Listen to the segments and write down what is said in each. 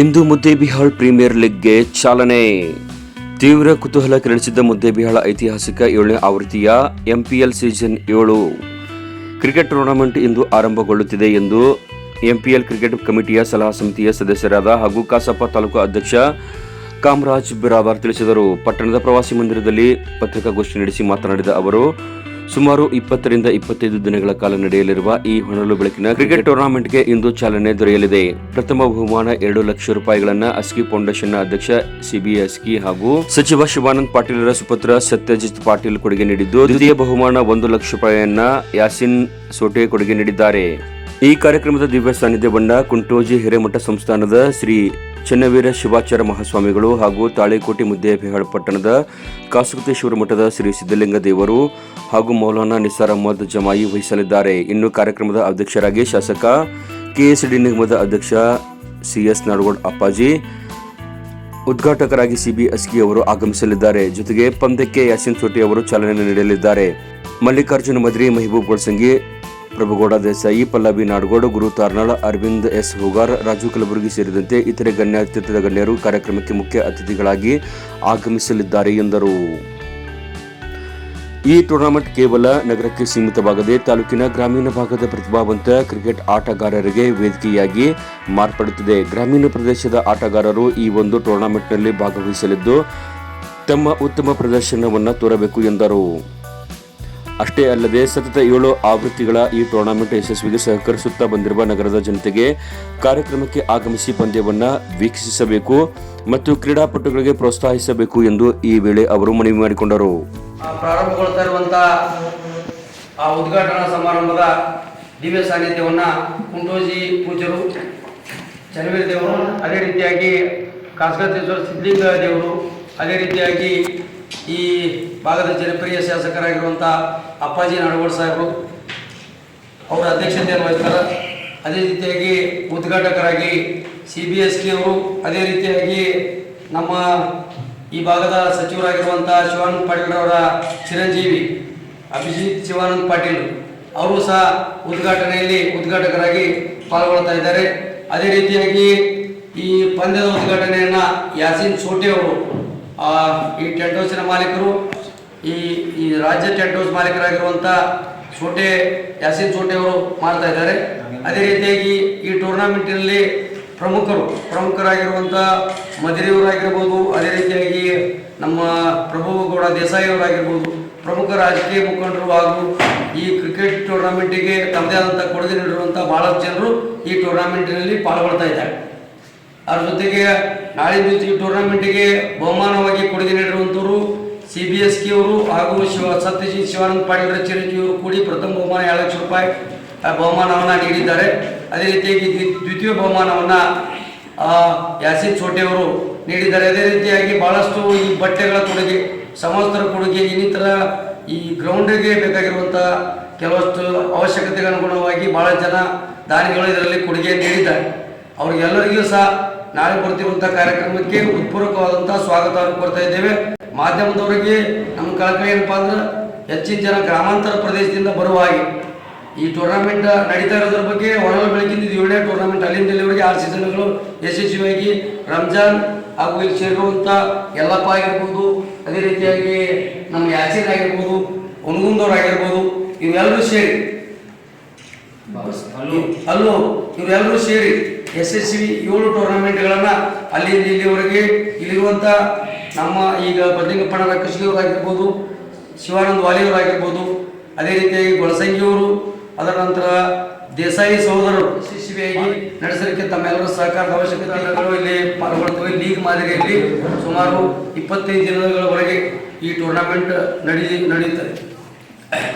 ಇಂದು Muddebihal premier ಲೀಗ್ಗೆ ಚಾಲನೆ. ತೀವ್ರ ಕುತೂಹಲ ಕೆರಳಿಸಿದ್ದ ಮುದ್ದೇಬಿಹಾಳ ಐತಿಹಾಸಿಕ ಏಳನೇ ಆವೃತ್ತಿಯ ಎಂಪಿಎಲ್ ಸೀಸನ್ ಏಳು. ಕ್ರಿಕೆಟ್ ಟೂರ್ನಮೆಂಟ್ ಇಂದು ಆರಂಭಗೊಳ್ಳುತ್ತಿದೆ ಎಂದು ಎಂಪಿಎಲ್ ಕ್ರಿಕೆಟ್ ಕಮಿಟಿಯ ಸಲಹಾ ಸಮಿತಿಯ ಸದಸ್ಯರಾದ ಹಾಗೂ ಕಾಸಪ್ಪ ತಾಲೂಕು ಅಧ್ಯಕ್ಷ ಕಾಮರಾಜ್ ಬಿರಾದಾರ್ ತಿಳಿಸಿದರು. ಪಟ್ಟಣದ ಪ್ರವಾಸಿ ಮಂದಿರದಲ್ಲಿ ಪತ್ರಿಕಾಗೋಷ್ಠಿ ನಡೆಸಿ ಮಾತನಾಡಿದ ಅವರು ಸುಮಾರು ಇಪ್ಪತ್ತರಿಂದ ಇಪ್ಪತ್ತೈದು ದಿನಗಳ ಕಾಲ ನಡೆಯಲಿರುವ ಈ ಹೊನಲು ಬೆಳಕಿನ ಕ್ರಿಕೆಟ್ ಟೂರ್ನಮೆಂಟ್ಗೆ ಇಂದು ಚಾಲನೆ ದೊರೆಯಲಿದೆ. ಪ್ರಥಮ ಬಹುಮಾನ ಎರಡು ಲಕ್ಷ ರೂಪಾಯಿಗಳನ್ನ ಅಸ್ಕಿ ಫೌಂಡೇಶನ್ನ ಅಧ್ಯಕ್ಷ ಸಿಬಿ ಅಸ್ಕಿ ಹಾಗೂ ಸಚಿವ ಶಿವಾನಂದ್ ಪಾಟೀಲರ ಸುಪುತ್ರ ಸತ್ಯಜಿತ್ ಪಾಟೀಲ್ ಕೊಡುಗೆ ನೀಡಿದ್ದು, ದ್ವಿತೀಯ ಬಹುಮಾನ ಒಂದು ಲಕ್ಷ ರೂಪಾಯಿಯನ್ನ ಯಾಸಿನ್ ಸೋಟೆ ಕೊಡುಗೆ ನೀಡಿದ್ದಾರೆ. ಈ ಕಾರ್ಯಕ್ರಮದ ದಿವ್ಯ ಸಾನ್ನಿಧ್ಯವನ್ನ ಕುಂಟೋಜಿ ಹಿರೇಮಠ ಸಂಸ್ಥಾನದ ಶ್ರೀ ಚನ್ನವೀರ ಶಿವಾಚಾರ್ಯ ಮಹಾಸ್ವಾಮಿಗಳು ಹಾಗೂ ತಾಳಿಕೋಟೆ ಮುದ್ದೇಬಿಹಾಳ್ ಪಟ್ಟಣದ ಕಾಸುಕತೇಶ್ವರ ಮಠದ ಶ್ರೀ ಸಿದ್ದಲಿಂಗ ದೇವರು ಹಾಗೂ ಮೌಲಾನಾ ನಿಸಾರ್ ಅಹಮದ್ ಜಮಾಯಿ ವಹಿಸಲಿದ್ದಾರೆ. ಇನ್ನು ಕಾರ್ಯಕ್ರಮದ ಅಧ್ಯಕ್ಷರಾಗಿ ಶಾಸಕ ಕೆಎಸ್ಡಿ ನಿಗಮದ ಅಧ್ಯಕ್ಷ ಸಿಎಸ್ ನಾಡಗೋಡ್ ಅಪ್ಪಾಜಿ, ಉದ್ಘಾಟಕರಾಗಿ ಸಿಬಿ ಅಸ್ಕಿ ಅವರು ಆಗಮಿಸಲಿದ್ದಾರೆ. ಜೊತೆಗೆ ಪಂದ್ಯಕ್ಕೆ ಯಾಸಿನ್ ಸೋಟಿ ಅವರು ಚಾಲನೆ ನೀಡಲಿದ್ದಾರೆ. ಮಲ್ಲಿಕಾರ್ಜುನ ಮದ್ರಿ, ಮೆಹಬೂಬ್ ಗೋಡ್ಸಂಗಿ ಪ್ರಭುಗೌಡ ದೇಸಾಯಿ, ಪಲ್ಲವಿ ನಾಡಗೋಡು, ಗುರು ತಾರ್ನಾಳ, ಅರವಿಂದ್ ಎಸ್ ಹುಗಾರ್, ರಾಜು ಕಲಬುರಗಿ ಸೇರಿದಂತೆ ಇತರೆ ಗಣ್ಯಾತಿಥ್ಯದ ಗಣ್ಯರು ಕಾರ್ಯಕ್ರಮಕ್ಕೆ ಮುಖ್ಯ ಅತಿಥಿಗಳಾಗಿ ಆಗಮಿಸಲಿದ್ದಾರೆ ಎಂದರು. ಈ ಟೂರ್ನಮೆಂಟ್ ಕೇವಲ ನಗರಕ್ಕೆ ಸೀಮಿತವಾಗದೆ ತಾಲೂಕಿನ ಗ್ರಾಮೀಣ ಭಾಗದ ಪ್ರತಿಭಾವಂತ ಕ್ರಿಕೆಟ್ ಆಟಗಾರರಿಗೆ ವೇದಿಕೆಯಾಗಿ ಮಾರ್ಪಡುತ್ತಿದೆ. ಗ್ರಾಮೀಣ ಪ್ರದೇಶದ ಆಟಗಾರರು ಈ ಒಂದು ಟೂರ್ನಮೆಂಟ್ನಲ್ಲಿ ಭಾಗವಹಿಸಲಿದ್ದು ತಮ್ಮ ಉತ್ತಮ ಪ್ರದರ್ಶನವನ್ನು ತೋರಬೇಕು ಎಂದರು. ಅಷ್ಟೇ ಅಲ್ಲದೆ ಸತತ ಏಳು ಆವೃತ್ತಿಗಳ ಈ ಟೂರ್ನಮೆಂಟ್ ಯಶಸ್ವಿಗೆ ಸಹಕರಿಸುತ್ತಾ ಬಂದಿರುವ ನಗರದ ಜನತೆಗೆ ಕಾರ್ಯಕ್ರಮಕ್ಕೆ ಆಗಮಿಸಿ ಪಂದ್ಯವನ್ನು ವೀಕ್ಷಿಸಬೇಕು ಮತ್ತು ಕ್ರೀಡಾಪಟುಗಳಿಗೆ ಪ್ರೋತ್ಸಾಹಿಸಬೇಕು ಎಂದು ಈ ವೇಳೆ ಅವರು ಮನವಿ ಮಾಡಿಕೊಂಡರು. ಪ್ರಾರಂಭಗೊಳ್ತಾ ಆ ಉದ್ಘಾಟನಾ ಸಮಾರಂಭದ ದಿವ್ಯ ಸಾನ್ನಿಧ್ಯವನ್ನು ಕುಂಟೋಜಿ ಪೂಜರು, ಚನ್ನವೀರ ದೇವರು, ಅದೇ ರೀತಿಯಾಗಿ ಕಾಸಗತೇಶ್ವರ ಸಿದ್ಧಲಿಂಗ ದೇವರು, ಅದೇ ರೀತಿಯಾಗಿ ಈ ಭಾಗದ ಜನಪ್ರಿಯ ಶಾಸಕರಾಗಿರುವಂಥ ಅಪ್ಪಾಜಿ ನಡಗೋಡ್ ಸಾಹೇಬರು, ಅವರ ಅಧ್ಯಕ್ಷತೆಯನ್ನು ವಹಿಸ್ತಾರೆ. ಅದೇ ರೀತಿಯಾಗಿ ಉದ್ಘಾಟಕರಾಗಿ ಸಿ ಬಿ ಎಸ್ ಕೆ ಅವರು, ಅದೇ ರೀತಿಯಾಗಿ ನಮ್ಮ ಈ ಭಾಗದ ಸಚಿವರಾಗಿರುವಂಥ ಶಿವಾನಂದ ಪಾಟೀಲ್ ಅವರ ಚಿರಂಜೀವಿ ಅಭಿಜಿತ್ ಶಿವಾನಂದ್ ಪಾಟೀಲ್, ಅವರು ಸಹ ಉದ್ಘಾಟನೆಯಲ್ಲಿ ಉದ್ಘಾಟಕರಾಗಿ ಪಾಲ್ಗೊಳ್ತಾ ಇದ್ದಾರೆ. ಅದೇ ರೀತಿಯಾಗಿ ಈ ಪಂದ್ಯದ ಉದ್ಘಾಟನೆಯನ್ನು ಯಾಸಿನ್ ಸೋಟೆ ಅವರು ಈ ಟೆಂಟ್ ಹೌಸಿನ ಮಾಲೀಕರು, ಈ ಈ ರಾಜ್ಯ ಟೆಂಟ್ ಹೌಸ್ ಮಾಲೀಕರಾಗಿರುವಂಥ ಸೋಟೆ, ಯಾಸಿನ್ ಸೋಟೆ ಅವರು ಮಾಡ್ತಾ ಇದ್ದಾರೆ. ಅದೇ ರೀತಿಯಾಗಿ ಈ ಟೂರ್ನಮೆಂಟಿನಲ್ಲಿ ಪ್ರಮುಖರು ಪ್ರಮುಖರಾಗಿರುವಂಥ ಮದಿರಿಯವರಾಗಿರ್ಬೋದು ಅದೇ ರೀತಿಯಾಗಿ ನಮ್ಮ ಪ್ರಭುಗೌಡ ದೇಸಾಯಿ ಅವರಾಗಿರ್ಬೋದು, ಪ್ರಮುಖ ರಾಜಕೀಯ ಮುಖಂಡರು ಹಾಗೂ ಈ ಕ್ರಿಕೆಟ್ ಟೂರ್ನಮೆಂಟಿಗೆ ತಮ್ಮದೇ ಆದಂಥ ಕೊಡುಗೆ ನೀಡಿರುವಂಥ ಭಾಳಷ್ಟು ಜನರು ಈ ಟೂರ್ನಮೆಂಟಿನಲ್ಲಿ ಪಾಲ್ಗೊಳ್ತಾ ಇದ್ದಾರೆ. ಅದ್ರ ಜೊತೆಗೆ ನಾಳೆ ಈ ಟೂರ್ನಮೆಂಟಿಗೆ ಬಹುಮಾನವಾಗಿ ಕೊಡುಗೆ ನೀಡಿರುವಂಥವರು ಸಿ ಬಿ ಎಸ್ ಕೆ ಅವರು ಹಾಗೂ ಶಿವ ಸತ್ಯಜಿತ್ ಶಿವಾನಂದ ಪಾಟೀಲ್ ಅವರು ಕೂಡಿ ಪ್ರಥಮ ಬಹುಮಾನ ಎರಡು ಲಕ್ಷ ರೂಪಾಯಿ ಬಹುಮಾನವನ್ನು ನೀಡಿದ್ದಾರೆ. ಅದೇ ರೀತಿಯಾಗಿ ದ್ವಿ- ದ್ವಿತೀಯ ಬಹುಮಾನವನ್ನು ಯಾಸಿನ್ ಚೋಟೆ ಅವರು ನೀಡಿದ್ದಾರೆ. ಅದೇ ರೀತಿಯಾಗಿ ಬಹಳಷ್ಟು ಈ ಬಟ್ಟೆಗಳ ಕೊಡುಗೆ ಸಮಸ್ತರ ಕೊಡುಗೆ, ಇನ್ನಿತರ ಈ ಗ್ರೌಂಡಿಗೆ ಬೇಕಾಗಿರುವಂಥ ಕೆಲವಷ್ಟು ಅವಶ್ಯಕತೆಗೆ ಅನುಗುಣವಾಗಿ ಭಾಳ ಜನ ದಾನಿಗಳು ಇದರಲ್ಲಿ ಕೊಡುಗೆ ನೀಡಿದ್ದಾರೆ. ಅವ್ರಿಗೆಲ್ಲರಿಗೂ ಸಹ ನಾಳೆ ಬರ್ತಿರುವಂಥ ಕಾರ್ಯಕ್ರಮಕ್ಕೆ ಉತ್ಪೂರಕವಾದಂತಹ ಸ್ವಾಗತವನ್ನು ಕೊಡ್ತಾ ಇದ್ದೇವೆ. ಮಾಧ್ಯಮದವರಿಗೆ ನಮ್ಮ ಕಳಕಳಿ ಏನಪ್ಪ ಅಂದ್ರೆ ಹೆಚ್ಚಿನ ಜನ ಗ್ರಾಮಾಂತರ ಪ್ರದೇಶದಿಂದ ಬರುವ ಹಾಗೆ. ಈ ಟೂರ್ನಮೆಂಟ್ ನಡೀತಾ ಇರೋದ್ರ ಬಗ್ಗೆ ಹೊರಲ ಬೆಳಕಿಂದ ಇದು ಏಳನೇ ಟೂರ್ನಮೆಂಟ್ ಅಲ್ಲಿಂದ ಇಲ್ಲಿವರೆಗೆ ಆರು ಸೀಸನ್ಗಳು ಯಶಸ್ವಿಯಾಗಿ ರಂಜಾನ್ ಹಾಗೂ ಇಲ್ಲಿ ಸೇರಿರುವಂಥ ಯಲ್ಲಪ್ಪ ಆಗಿರ್ಬೋದು ಅದೇ ರೀತಿಯಾಗಿ ನಮ್ಮ ಯಾಸಿನ್ ಆಗಿರ್ಬೋದು ಹುನಗುಂದವ್ರು ಆಗಿರ್ಬೋದು ಇವೆಲ್ಲರೂ ಸೇರಿ. ಅಲ್ಲೂ ಇವರೆಲ್ಲರೂ ಸೇರಿ. ಯಶಸ್ವಿ ಏಳು ಟೂರ್ನಮೆಂಟ್ಗಳನ್ನು ಅಲ್ಲಿ ಇಲ್ಲಿವರೆಗೆ ಇಲ್ಲಿರುವಂಥ ನಮ್ಮ ಈಗ ಬದ್ಲಿಂಗಪ್ಪನ ಕೃಷಿಯವರು ಆಗಿರ್ಬೋದು ಶಿವಾನಂದ ವಾಲಿಯವರಾಗಿರ್ಬೋದು, ಅದೇ ರೀತಿಯಾಗಿ ಗೊಳಸಂಗಿಯವರು, ಅದರ ನಂತರ ದೇಸಾಯಿ ಸಹೋದರರು ಯಶಸ್ವಿಯಾಗಿ ನಡೆಸಲಿಕ್ಕೆ ತಮ್ಮೆಲ್ಲರ ಸಹಕಾರದ ಅವಶ್ಯಕತೆಗಳು ಇಲ್ಲಿ ಪಾಲ್ಗೊಳ್ತವೆ. ಲೀಗ್ ಮಾದರಿಯಲ್ಲಿ ಸುಮಾರು ಇಪ್ಪತ್ತೈದು ದಿನಗಳವರೆಗೆ ಈ ಟೂರ್ನಮೆಂಟ್ ನಡೀ ನಡೆಯುತ್ತದೆ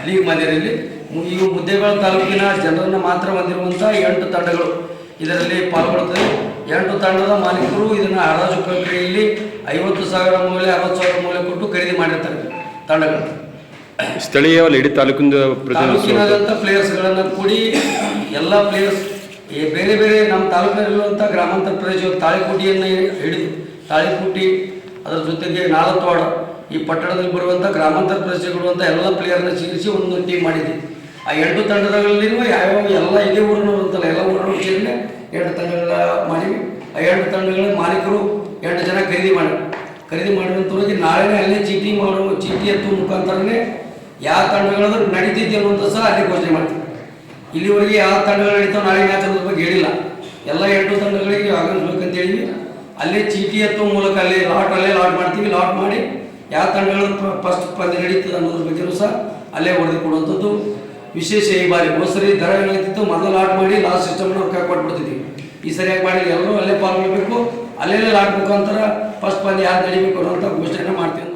ಲೀಗ್ ಮಾದರಿಯಲ್ಲಿ ಈ ಈಗ ಮುದ್ದೇಬೇಳ ತಾಲೂಕಿನ ಜನರನ್ನು ಮಾತ್ರ ಹೊಂದಿರುವಂಥ ಎಂಟು ತಂಡಗಳು. ಇದರಲ್ಲಿ ಪಾಲ್ಗೊಳ್ಳುತ್ತದೆ. ಎರಡು ತಂಡದ ಮಾಲೀಕರು ಇದನ್ನು ಹರಾಜು ಪ್ರಕ್ರಿಯೆಯಲ್ಲಿ ಐವತ್ತು ಸಾವಿರ ಮೌಲ್ಯ ಅರವತ್ತು ಸಾವಿರ ಮೌಲ್ಯ ಕೊಟ್ಟು ಖರೀದಿ ಮಾಡಿರ್ತಾರೆ ತಂಡಗಳು. ಸ್ಥಳೀಯ ಇಡೀ ತಾಲೂಕಿನ ತಾಲೂಕಿನಾದಂಥ ಪ್ಲೇಯರ್ಸ್ಗಳನ್ನು ಕೂಡಿ ಎಲ್ಲ ಪ್ಲೇಯರ್ಸ್ ಬೇರೆ ಬೇರೆ ನಮ್ಮ ತಾಲೂಕಿನಲ್ಲಿರುವಂಥ ಗ್ರಾಮಾಂತರ ಪ್ರದೇಶ ತಾಳಿಕೋಟಿಯನ್ನು ಹಿಡಿದು ತಾಳಿಕೋಟಿ ಅದರ ಜೊತೆಗೆ ನಾಲತ್ವಾಡ ಈ ಪಟ್ಟಣದಲ್ಲಿ ಬರುವಂಥ ಗ್ರಾಮಾಂತರ ಪ್ರದೇಶಗಳು ಅಂತ ಎಲ್ಲ ಪ್ಲೇಯರ್ನ ಸೇರಿಸಿ ಒಂದು ಟೀಮ್ ಮಾಡಿದೆ ಆ ಎರಡು ತಂಡಗಳಲ್ಲಿರುವ ಯಾವ್ಯಾವ ಎಲ್ಲ ಇದೇ ಊರಿನವರು ಅಂತಲ್ಲ ಎಲ್ಲ ಊರಿನವರು ಸೇರಿ ಎಂಟು ತಂಡಗಳ ಮಾಡಿ ಆ ಎಂಟು ತಂಡಗಳ ಮಾಲೀಕರು ಎಂಟು ಜನ ಖರೀದಿ ಮಾಡಿ, ಖರೀದಿ ಮಾಡಿದಂಥವ್ರಿಗೆ ನಾಳೆನೇ ಅಲ್ಲೇ ಚೀಟಿ ಮಾಡುವ ಚೀಟಿ ಎತ್ತು ಮುಖಾಂತರನೇ ಯಾವ ತಂಡಗಳಾದ್ರೂ ನಡೀತಿದ್ದೆ ಅನ್ನುವಂಥ ಸಹ ಅಲ್ಲಿ ಘೋಷಣೆ ಮಾಡ್ತೀವಿ ಇಲ್ಲಿವರೆಗೆ ಯಾವ ತಂಡಗಳು ನಡೀತಾವೆ ನಾಳೆ ಮ್ಯಾಚ್ ಅನ್ನೋದ್ರ ಬಗ್ಗೆ ಹೇಳಿಲ್ಲ. ಎಲ್ಲ ಎರಡು ತಂಡಗಳಿಗೆ ಆಗಮಿಸ್ಬೇಕಂತ ಹೇಳಿ ಅಲ್ಲೇ ಚೀಟಿ ಎತ್ತುವ ಮೂಲಕ ಅಲ್ಲೇ ಲಾಟ್ ಅಲ್ಲೇ ಲಾಟ್ ಮಾಡ್ತೀವಿ ಲಾಟ್ ಮಾಡಿ ಯಾವ ತಂಡಗಳು ಫಸ್ಟ್ ಪಂದ್ಯ ನಡೀತದೆ ಅನ್ನೋದ್ರ ಬಗ್ಗೆಯೂ ಸಹ ಅಲ್ಲೇ ಹೊಡೆದು ಕೊಡುವಂಥದ್ದು. ವಿಶೇಷ ಈ ಬಾರಿ ಮೊಸರಿ ಸರಿ ದರ ಏನಾಗ್ತಿತ್ತು, ಮೊದಲು ಲಾಟ್ ಮಾಡಿ ಲಾಸ್ಟ್ ಸಿಸ್ಟಮ್ನ ಅವ್ರು ಕೈ ಕೊಟ್ಬಿಡ್ತಿದ್ವಿ ಈ ಸರಿಯಾಗಿ ಮಾಡಿ ಎಲ್ಲರೂ ಅಲ್ಲೇ ಪಾಲ್ಗೊಳ್ಬೇಕು. ಅಲ್ಲೇ ಹಾಕ್ಬೇಕು ಮುಖಾಂತರ ಫಸ್ಟ್ ಪಂದ್ಯ ಯಾರು ನಡಿಬೇಕು ಅನ್ನೋಂಥ ಘೋಷಣೆ ಮಾಡ್ತೀವಿ.